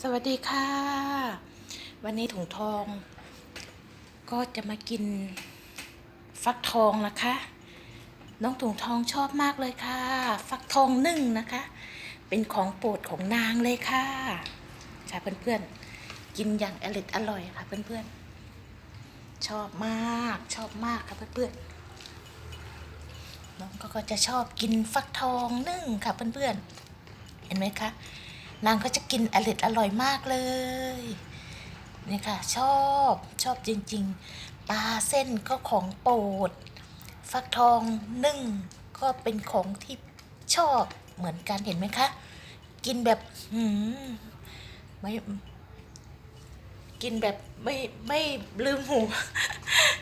สวัสดีค่ะ วันนี้ถุงทอง ก็จะมากินฟักทองนะคะ น้องถุงทองชอบมากเลยค่ะ ฟักทองนึ่งนะคะ เป็นของโปรดของนางเลยค่ะ ค่ะเพื่อนๆกินอย่างอร่อยอร่อยค่ะเพื่อนๆชอบมากชอบมากค่ะเพื่อนๆน้องก็จะชอบกินฟักทองนึ่งค่ะเพื่อนๆเห็นไหมคะ นางก็จะกินอร่อยอร่อยมากเลย นี่ค่ะ ชอบชอบจริง ๆ ปลาเส้นก็ของโปรด ฟักทองนึ่งก็เป็นของที่ชอบเหมือนกันเห็นไหมคะ กินแบบหืมไม่กินแบบไม่ไม่ลืมหู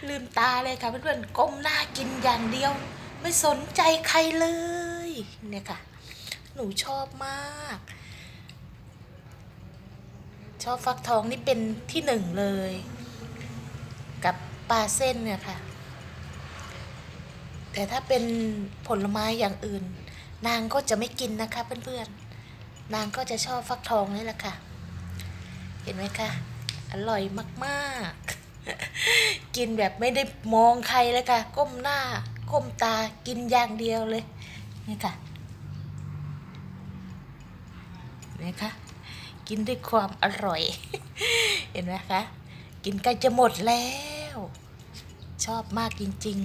ลืมตาเลยค่ะเพื่อนๆก้มหน้ากินอย่างเดียว ไม่สนใจใครเลย เนี่ยค่ะ หนูชอบมาก ชอบฟักทองนี่เป็นที่หนึ่งเลย กับปลาเส้นเนี่ยค่ะ แต่ถ้าเป็นผลไม้อย่างอื่น นางก็จะไม่กินนะคะเพื่อนๆ นางก็จะชอบฟักทองนี่แหละค่ะ เห็นไหมคะ อร่อยมากๆ กินแบบไม่ได้มองใครเลยค่ะ ก้มหน้า ก้มตากินอย่างเดียวเลย นี่ค่ะนี่ค่ะ กินด้วยความอร่อย เห็นไหมคะ กินใกล้จะหมดแล้ว ชอบมากจริง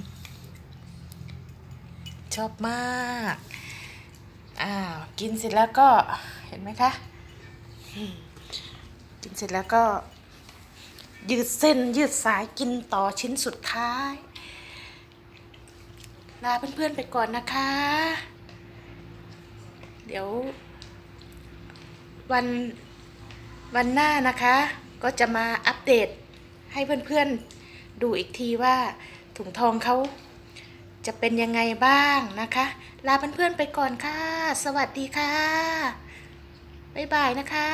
ๆ ชอบมาก อ้าว กินเสร็จแล้วก็ เห็นไหมคะ กินเสร็จแล้วก็ ยืดเส้นยืดสายกินต่อชิ้นสุดท้าย ลาเพื่อนๆไปก่อนนะคะ เดี๋ยว วันวันหน้านะคะ ก็จะมาอัปเดตให้เพื่อนๆดูอีกทีว่าถุงทองเขาจะเป็นยังไงบ้างนะคะ ลาเพื่อนๆไปก่อนค่ะ สวัสดีค่ะ บ๊ายบายนะคะ